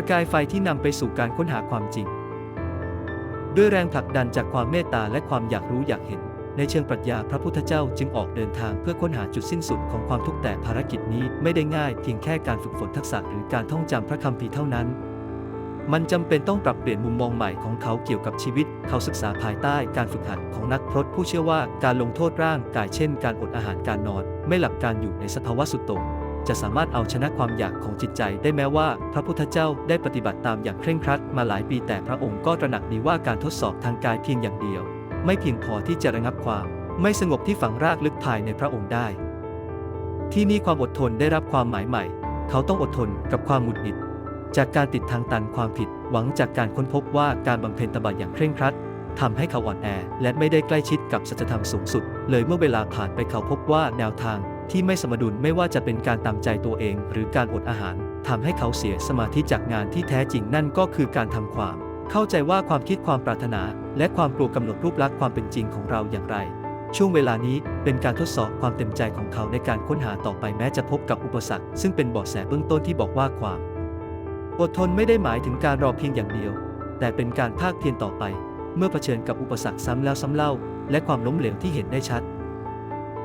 ประกายไฟที่นำไปสู่การค้นหาความจริง ด้วยแรงผลักดันจากความเมตตาและความอยากรู้อยากเห็น ในเชิงปรัชญาพระพุทธเจ้าจึงออกเดินทางเพื่อค้นหาจุดสิ้นสุดของความทุกข์แต่ภารกิจนี้ไม่ได้ง่ายเพียงแค่การฝึกฝนทักษะหรือการท่องจำพระคัมภีร์เท่านั้น มันจำเป็นต้องปรับเปลี่ยนมุมมองใหม่ของเขาเกี่ยวกับชีวิต เขาศึกษาภายใต้การฝึกหัดของนักพรตผู้เชื่อว่าการลงโทษร่างกายเช่น การอดอาหารการนอน ไม่หลับการอยู่ในสภาวะสุดโต่ง จะสามารถเอาชนะความอยากของจิตใจได้แม้ว่า พระพุทธเจ้าได้ปฏิบัติตามอย่างเคร่งครัดมาหลายปีแต่พระองค์ก็ตระหนักดีว่าการทดสอบทางกายเพียงอย่างเดียว ไม่เพียงพอที่จะระงับความ ไม่สงบที่ฝังรากลึกภายในพระองค์ได้ ที่นี่ความอดทนได้รับความหมายใหม่ เขาต้องอดทนกับความหงุดหงิด จากการติดทางตันความผิด หวังจากการค้นพบว่าการบำเพ็ญตบะอย่างเคร่งครัดทำให้เขาอ่อนแอ และไม่ได้ใกล้ชิดกับสัจธรรมสูงสุด เลยเมื่อเวลาผ่านไปเขาพบว่าแนวทาง ที่ไม่สมดุลไม่ว่าจะเป็นการตามใจตัวเองหรือการอดอาหารทำให้เขาเสียสมาธิจากงานที่แท้จริงนั่นก็คือการทำความ เข้าใจว่าความคิดความปรารถนา และความกลัวกำหนดรูปลักษณ์ความเป็นจริงของเราอย่างไร ช่วงเวลานี้เป็นการทดสอบความเต็มใจของเขาในการค้นหาต่อไปแม้จะพบกับอุปสรรค ซึ่งเป็นเบาะแสเบื้องต้นที่บอกว่าความอดทนไม่ได้หมายถึงการรอเพียงอย่างเดียว แต่เป็นการภาคเพียรต่อไป เมื่อเผชิญกับอุปสรรคซ้ำแล้วซ้ำเล่า และความล้มเหลวที่เห็นได้ชัด